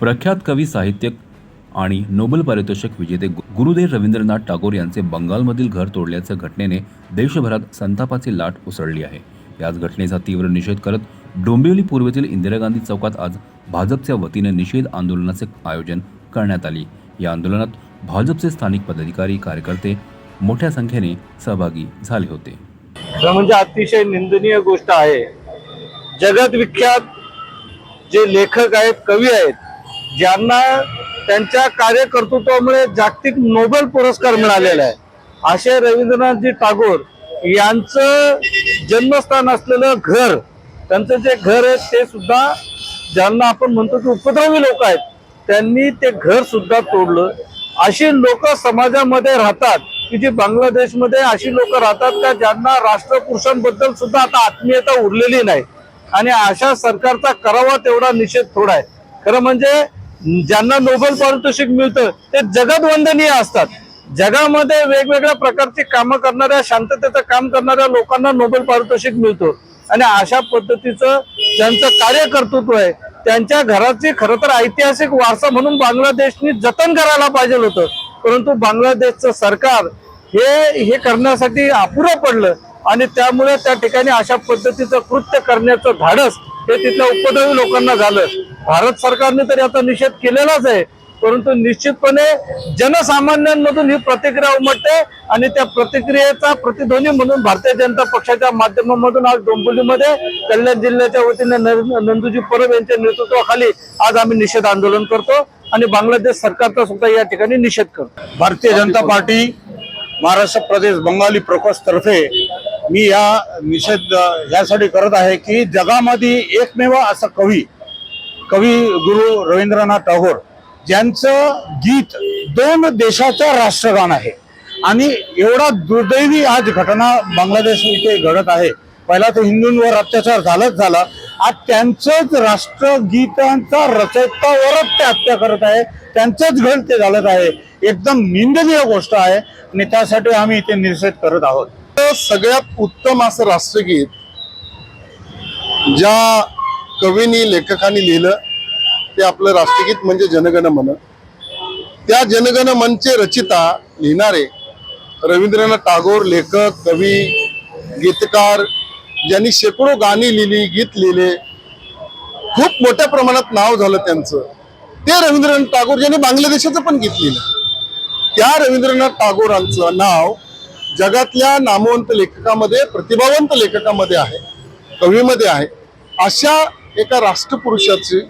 प्रख्यात कवी साहित्यक आणि नोबेल पारितोषिक विजेते गुरुदेव रवींद्रनाथ टागोर यांचे बंगालमधील घर तोडल्याच्या घटनेने देशभरात संतापाची लाट उसळली आहे. याच घटनेचा तीव्र निषेध करत डोंबिवली पूर्वेतील इंदिरा गांधी चौकात आज भाजपच्या वतीने निषेध आंदोलनाचे आयोजन करण्यात आले. या आंदोलनात भाजपचे स्थानिक पदाधिकारी कार्यकर्ते मोठ्या संख्येने सहभागी झाले होते. म्हणजे अतिशय निंदनीय गोष्ट आहे. जगत विख्यात जे लेखक आहेत कवी आहेत ज्यांना त्यांच्या कार्यकर्तृत्वामुळे जागतिक नोबेल पुरस्कार मिळालेला आहे. असे रवींद्रनाथजी टागोर यांचं जन्मस्थान असलेलं घर त्यांचं जे घर आहे ते सुद्धा ज्यांना आपण म्हणतो की उपद्रवी लोक आहेत त्यांनी ते घर सुद्धा तोडलं. अशी लोक समाजामध्ये राहतात की जी बांगलादेशमध्ये अशी लोक राहतात का ज्यांना राष्ट्रपुरुषांबद्दल सुद्धा आता आत्मीयता उरलेली नाही. आणि अशा सरकारचा करावा तेवढा निषेध थोडा आहे. खरं म्हणजे ज्यांना नोबेल पारितोषिक मिळतं ते जगदवंदनीय असतात. जगामध्ये वेगवेगळ्या प्रकारची कामं करणाऱ्या शांततेचं काम करणाऱ्या लोकांना नोबेल पारितोषिक मिळतो. आणि अशा पद्धतीचं ज्यांचं कार्यकर्तृत्व आहे त्यांच्या घराची खरं तर ऐतिहासिक वारसा म्हणून बांगलादेशनी जतन करायला पाहिजे होतं. परंतु बांगलादेशचं सरकार हे हे करण्यासाठी अपुरं पडलं आणि त्यामुळे त्या ठिकाणी अशा पद्धतीचं कृत्य करण्याचं धाडस हे तिथल्या उपद्रवी लोकांना झालं. भारत सरकारने तरी आता निषेध केलेलाच आहे. परंतु निश्चितपणे जनसामान्यांमधून ही प्रतिक्रिया उमटते आणि त्या प्रतिक्रियेचा प्रतिध्वनी म्हणून भारतीय जनता पक्षाच्या माध्यमामधून आज डोंबिवलीमध्ये कल्याण जिल्ह्याच्या वतीने नर- नंदूजी परब यांच्या नेतृत्वाखाली आज आम्ही निषेध आंदोलन करतो आणि बांगलादेश सरकारचा सुद्धा या ठिकाणी निषेध करतो. भारतीय जनता पार्टी महाराष्ट्र प्रदेश बंगाली प्रकोष्ठ तर्फे मी या निषेध यासाठी करत आहे की जगामध्ये एकमेव असा कवी कवी गुरु रवींद्रनाथ टागोर ज्यांचं गीत दोन देशाचं राष्ट्रगान आहे. आणि एवढा दुर्दैवी आज घटना बांगलादेश इथे घडत आहे. पहिला तर हिंदूंवर अत्याचार झालाच झाला. आज त्यांचंच राष्ट्रगीतांचा रचयितावरच ते हत्या करत आहे. त्यांचंच घर ते घालत आहे. एकदम निंदनीय गोष्ट आहे आणि त्यासाठी आम्ही इथे निषेध करत आहोत. सगळ्यात उत्तम असं राष्ट्रगीत ज्या कवीनी लेखकांनी लिहिलं ते आपलं राष्ट्रगीत म्हणजे जनगण मन. त्या जनगण मनचे रचिता लिहिणारे रवींद्रनाथ टागोर लेखक कवी गीतकार ज्यांनी शेकडो गाणी लिहिली गीत लिहिले खूप मोठ्या प्रमाणात नाव झालं त्यांचं. ते रवींद्रनाथ टागोर ज्यांनी बांगलादेशाचं पण गीत लिहिलं. त्या रवींद्रनाथ टागोरांचं नाव जगातल्या नामवंत लेखकामध्ये प्रतिभावंत लेखकामध्ये आहे कवीमध्ये आहे. अशा एका राष्ट्रपुरुषाचे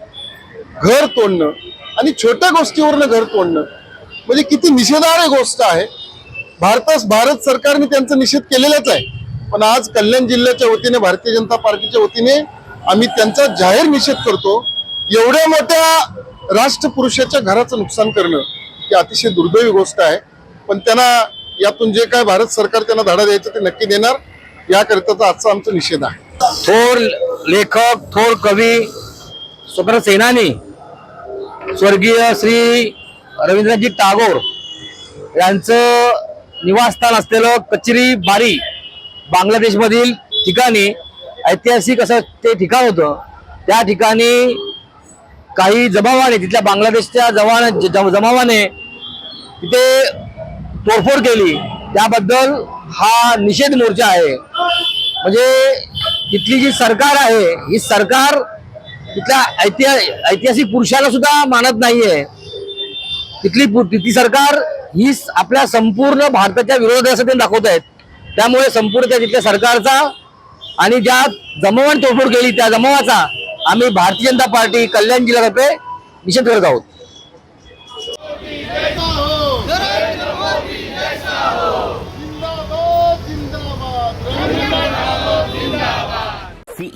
घर तोडणं आणि छोट्या गोष्टीवरनं घर तोडणं. म्हणजे किती निषेधार्ह गोष्ट आहे. भारतास भारत सरकारने त्यांचा निषेध केलेलाच आहे. पण आज कल्याण जिल्ह्याच्या वतीने भारतीय जनता पार्टीच्या वतीने आम्ही त्यांचा जाहीर निषेध करतो. एवढ्या मोठ्या राष्ट्रपुरुषाच्या घराचं नुकसान करणं ही अतिशय दुर्दैवी गोष्ट आहे. पण त्यांना यातून जे काय भारत सरकार त्यांना धडा द्यायचं ते नक्की देणार याकरिताचा आजचा आमचा निषेध आहे. थोर लेखक थोर कवी स्वतंत्र सेनानी स्वर्गीय श्री रवींद्रनाथजी टागोर यांचं निवासस्थान असलेलं कचरी बारी बांगलादेशमधील ठिकाणी ऐतिहासिक असं ते ठिकाण होतं. त्या ठिकाणी काही जमावाने तिथल्या बांगलादेशच्या जवान ज- जमावाने तिथे तोडफोड केली. त्याबद्दल हा निषेध मोर्चा आहे. म्हणजे तिथली जी सरकार आहे ही सरकार तिथल्या ऐतिहा ऐतिहासिक पुरुषाला सुद्धा मानत नाहीये. तिथली तिथली सरकार ही आपल्या संपूर्ण भारताच्या विरोधात असं ते दाखवत आहेत. त्यामुळे संपूर्ण त्या तिथल्या सरकारचा आणि ज्या जमावाने तोडफोड केली त्या जमावाचा आम्ही भारतीय जनता पार्टी कल्याण जिल्ह्यातर्फे निषेध करत आहोत.